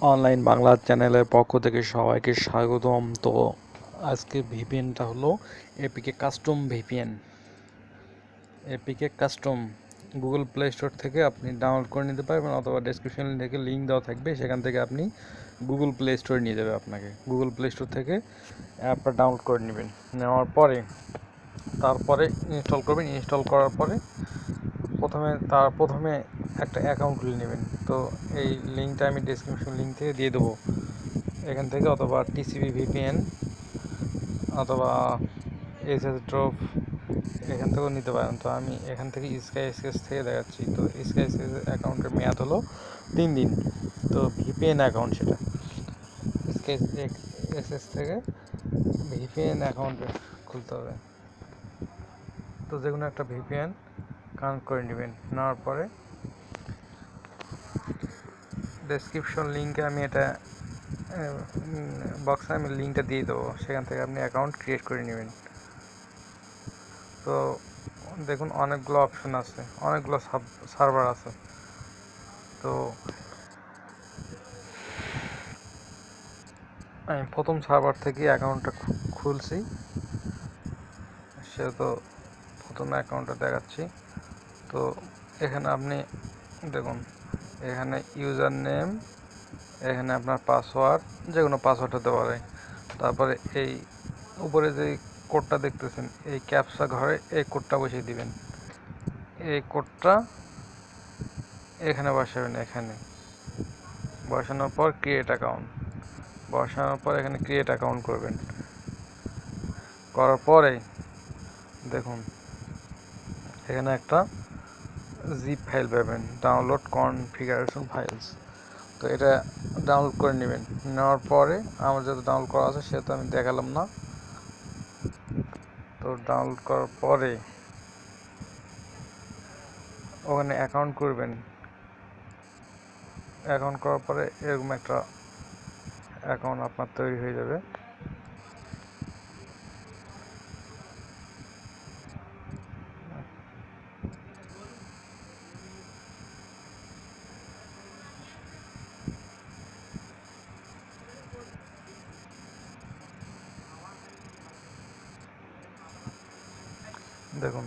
Online Bangla চ্যানেলের পক্ষ থেকে সবাইকে স্বাগতম। তো আজকে ভিপিএনটা হলো APK custom VPN. APK custom. Google Play Store থেকে আপনি ডাউনলোড করে নিতে পারবেন অথবা ডেসক্রিপশন থেকে লিঙ্ক দেওয়া থাকবে, সেখান থেকে আপনি গুগল প্লে স্টোরে নিয়ে যাবে আপনাকে। গুগল প্লে স্টোর থেকে অ্যাপটা ডাউনলোড করে নেবেন। নেওয়ার পরে, তারপরে ইনস্টল করবেন। ইনস্টল করার পরে প্রথমে তার প্রথমে একটা অ্যাকাউন্ট খুলে নেবেন। তো এই লিঙ্কটা আমি ডিসক্রিপশন লিঙ্ক থেকে দিয়ে দেবো। এখান থেকে অথবা টিসিবি ভিপিএন অথবা এস এস ড্রপ এখান থেকেও নিতে পারেন। তো আমি এখান থেকে স্কাই স্কেচ থেকে দেখাচ্ছি। তো স্কাই স্কেচ অ্যাকাউন্টের মেয়াদ হলো তিন দিন। তো ভিপিএন অ্যাকাউন্ট সেটা। স্কেচ এসএস থেকে ভিপিএন অ্যাকাউন্ট খুলতে হবে। তো যে কোনো একটা ভিপিএন কানেক্ট করে নেবেন। নেওয়ার পরে ডেসক্রিপশন লিঙ্কে আমি এটা বক্সে আমি লিঙ্কটা দিয়ে দেবো। সেখান থেকে আপনি অ্যাকাউন্ট ক্রিয়েট করে নেবেন। তো দেখুন অনেকগুলো অপশন আছে, অনেকগুলো সার্ভার আছে। তো আমি প্রথম সার্ভার থেকে অ্যাকাউন্টটা খুলছি। সে তো প্রথম অ্যাকাউন্টটা দেখাচ্ছি। তো এখানে আপনি দেখুন, এখানে ইউজার নেম এখানে আপনার পাসওয়ার্ড যে কোনো পাসওয়ার্ড হতে পারে। তারপরে এই উপরে যে কোডটা দেখতেছেন, এই ক্যাপসা ঘরে এই কোডটা বসিয়ে দিবেন। এই কোডটা এখানে বসাবেন, এখানে। বসানোর পর ক্রিয়েট অ্যাকাউন্ট বসানোর পর এখানে ক্রিয়েট অ্যাকাউন্ট করবেন। করার পরে দেখুন, এখানে একটা জিপ ফাইল পাবেন ডাউনলোড কনফিগারেশন ফাইলস তো এটা ডাউনলোড করে নেবেন। নেওয়ার পরে আমার যেহেতু ডাউনলোড করা আছে, সেহেতু আমি দেখালাম না। তো ডাউনলোড করার পরে ওখানে অ্যাকাউন্ট করবেন। অ্যাকাউন্ট করার পরে এরকম একটা অ্যাকাউন্ট আপনার তৈরি হয়ে যাবে। দেখুন।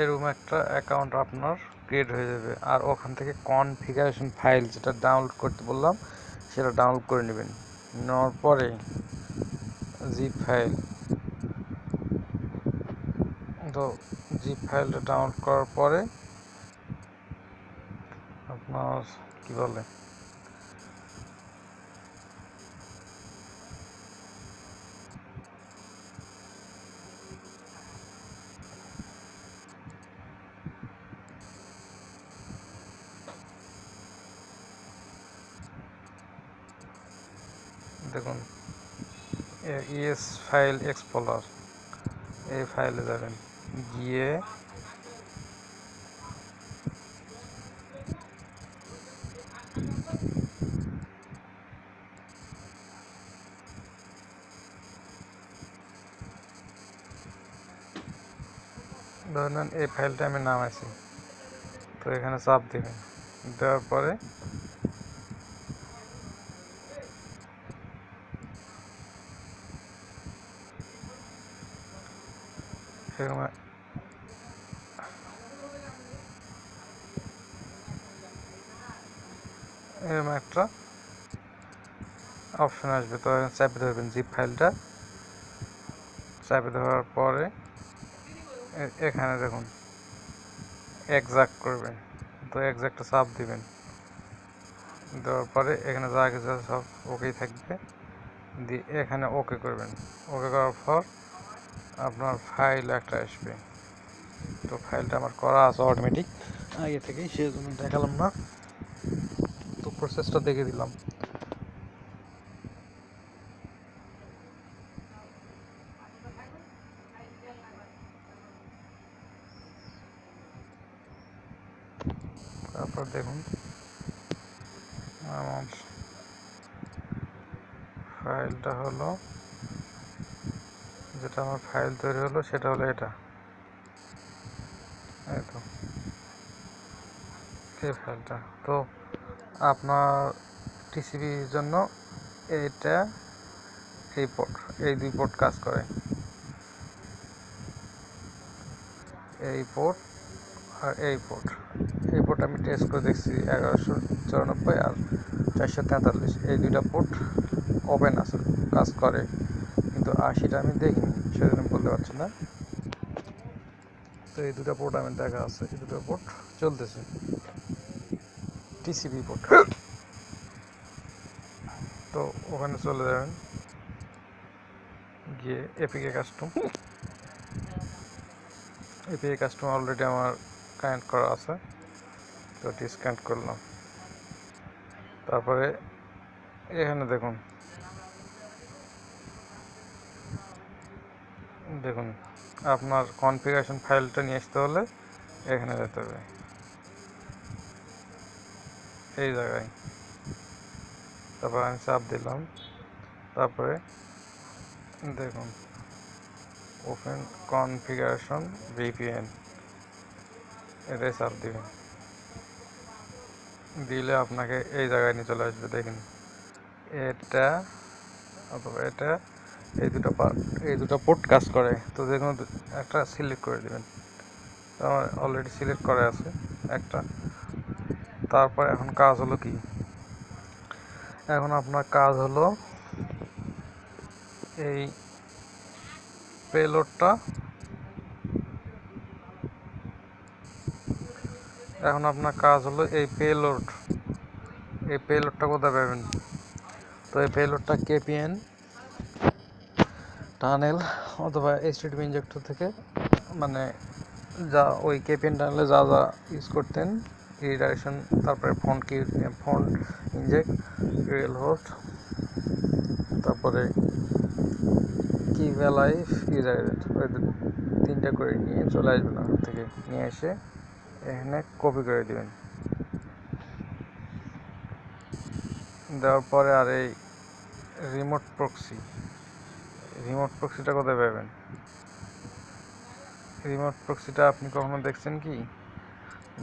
এরকম একটা অ্যাকাউন্ট আপনার ক্রিয়েট হয়ে যাবে। আর ওখান থেকে কনফিগারেশন ফাইল যেটা ডাউনলোড করতে বললাম, সেটা ডাউনলোড করে নেবেন। নেওয়ার পরে জিপ ফাইল তো জিপ ফাইলটা ডাউনলোড করার পরে আপনার কি বলে? দেখুন ইএস ফাইল এক্সপ্লোরার এই ফাইলে যাবেন। গিয়ে ধরেন এই ফাইলটা আমি নাম নামাইছি। তো এখানে চাপ দেবেন। দেওয়ার পরে এরকম একটা অপশন আসবে। তো চাপে ধরবেন জিপ ফাইলটা চাপে ধরার পরে এখানে দেখুন একজাক্ট করবেন। তো একজাক্টটা চাপ দিবেন। দেওয়ার পরে এখানে যা কিছু সব ওকেই থাকবে। দিয়ে এখানে ওকে করবেন। ওকে করার পর আপনার ফাইল একটা আসবে। তো ফাইলটা আমার করা আছে অটোমেটিক আগে থেকেই সেই জন্য দেখালাম না। প্রসেসটা দেখে দিলাম। তারপর দেখুন। আমার ফাইলটা হলো, যেটা আমার ফাইল তৈরি হলো, সেটা হলো এটা। এই তো। ফাইলটা তো আপনার টিসিবির জন্য এইটা এই পোর্ট এই দুই পোর্ট কাজ করে। এই পোর্ট আর এই পোর্ট এই পোর্ট আমি টেস্ট করে দেখছি এগারোশো চুরানব্বই আর চারশো তেতাল্লিশ। এই দুইটা পোর্ট ওপেন আছে, কাজ করে। কিন্তু আশিটা আমি দেখিনি, সেজন্য বলতে পারছি না। তো এই দুটা পোর্ট আমি দেখা আছে, এই দুটো পোর্ট চলতেছে। টিসিবি পোর্ট তো ওখানে চলে যাবেন। গিয়ে APK custom APK custom already আমার কানেক্ট করা আছে। তো ডিসকানেক্ট করলাম। তারপরে এখানে দেখুন। দেখুন, আপনার কনফিগারেশন ফাইলটা নিয়ে আসতে হলে এখানে যেতে হবে। এই জায়গায়। তারপর আমি চাপ দিলাম। তারপরে দেখুন ওপেন কনফিগারেশন ভিপিএন এটাই চাপ দিবেন। দিলে আপনাকে এই জায়গায় নিয়ে চলে আসবে, দেখুন। এটা, অথবা এটা, এই দুটো পার্ট এই দুটো পোর্ট কাজ করে। তো দেখুন, একটা সিলেক্ট করে দেবেন। আমার অলরেডি সিলেক্ট করা আছে, একটা। তারপর এখন কাজ হলো কি? এখন আপনার কাজ হলো এই পেলোডটা। এখন আপনার কাজ হলো এই পেলোড। এই পেলোডটা কোথায় পাবেন? তো এই পেলোডটা কেপিএন টানেল অথবা এইচটিডিপি ইঞ্জেক্টর থেকে মানে যা ওই কেপিএন টানেলে যা যা ইউজ করতেন। রিডাইরেকশন তারপরে ফন্ট কি ফন্ট ইনজেক্ট রিয়েল হোস্ট তারপরে কি লাইফ ওই তিনটা করে নিয়ে চলে আসবেন ওখান থেকে। নিয়ে এসে এখানে কপি করে দিবেন। দেওয়ার পরে আর এই রিমোট প্রক্সি রিমোট প্রক্সিটা কোথায় পাবেন? রিমোট প্রক্সিটা আপনি কখনো দেখছেন কি?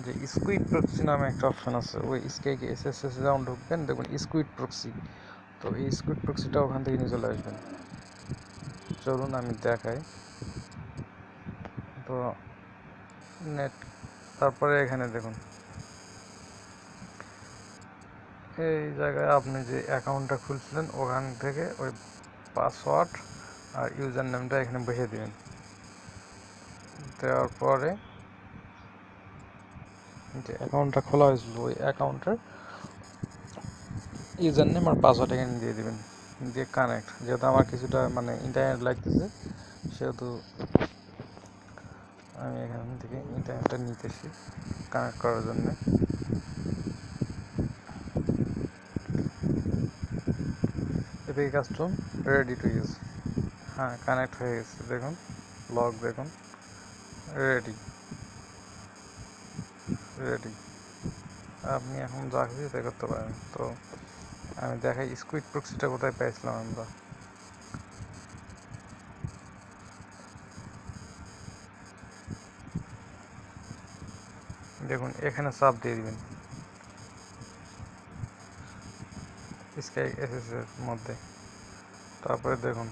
যে স্কুইড প্রক্সি নামে একটা অপশন আছে, ওই স্কেকে এস এস এস যেমন ঢুকবেন দেখুন স্কুইড প্রক্সি তো এই স্কুইড প্রক্সিটা ওখান থেকে নিয়ে চলে আসবেন। চলুন আমি দেখাই। তো নেট তারপরে এখানে দেখুন। এই জায়গায় আপনি যে অ্যাকাউন্টটা খুলছিলেন, ওখান থেকে ওই পাসওয়ার্ড আর ইউজার নেমটা এখানে বসে দেবেন। দেওয়ার পরে যে অ্যাকাউন্টটা খোলা হয়েছিল, ওই অ্যাকাউন্টের ইউজার নেম আর পাসওয়ার্ড এখানে দিয়ে দিবেন, দিয়ে কানেক্ট যেহেতু আমার কিছুটা মানে ইন্টারনেট লাগতেছে, সেহেতু আমি এখান থেকে ইন্টারনেটটা নিতেছি কানেক্ট করার জন্যে। APK custom ready to use হ্যাঁ কানেক্ট হয়ে গেছে, দেখুন লগ দেখুন রেডি রেডি আপনি এখন যা খুশি তাই করতে পারেন। তো আমি দেখাই স্কুইড প্রক্সিটা কোথায় পেয়েছিলাম আমরা। দেখুন, এখানে চাপ দিয়ে দিবেন। স্কাই এর মধ্যে। তারপরে দেখুন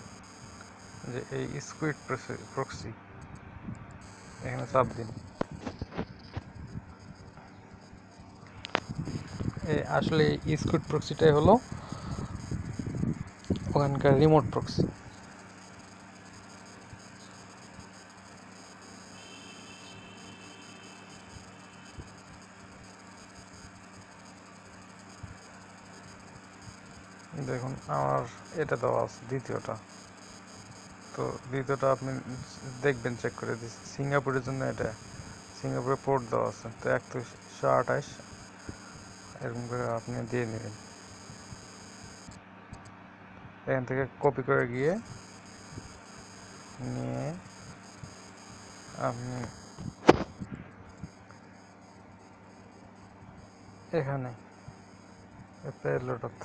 যে এই স্কুইড প্রক্সি এখানে চাপ দিন। আসলে স্কুইড প্রক্সিটাই হলো ওখানকার রিমোট প্রক্সি। দেখুন, আমার এটা দেওয়া আছে, দ্বিতীয়টা। তো দ্বিতীয়টা আপনি দেখবেন চেক করে দিচ্ছি। সিঙ্গাপুরের জন্য এটা, সিঙ্গাপুরে পোর্ট দেওয়া আছে। তো একশো আঠাশ এরকম করে আপনি দিয়ে নেবেন। এখান থেকে কপি করে গিয়ে নিয়ে আপনি এখানে পেলোডত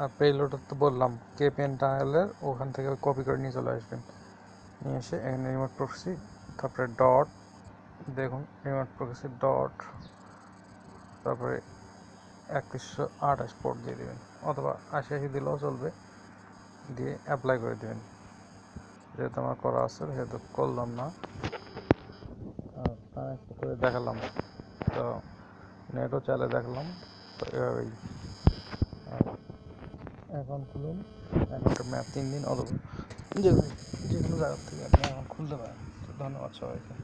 আর পেলোডত তো বললাম কে পেন টানেলের ওখান থেকে কপি করে নিয়ে চলে আসবেন। নিয়ে এসে এখানে রিমোট প্রক্সি তারপরে ডট দেখুন রিমোট প্রক্সি ডট তারপরে একত্রিশশো আঠাশ পোর্ট দিয়ে দেবেন। অথবা আশি আশি দিলেও চলবে। দিয়ে অ্যাপ্লাই করে দেবেন। যেহেতু আমার করা আছে, সেহেতু করলাম না। কানেক্ট করে দেখালাম। তো নেটও চালে দেখলাম। তো এভাবেই। এখন খুলুন। অ্যাকাউন্টের ম্যাপ তিন দিন অথবা যে কোনো জায়গার থেকে আপনি এখন খুলতে পারেন। ধন্যবাদ সবাইকে।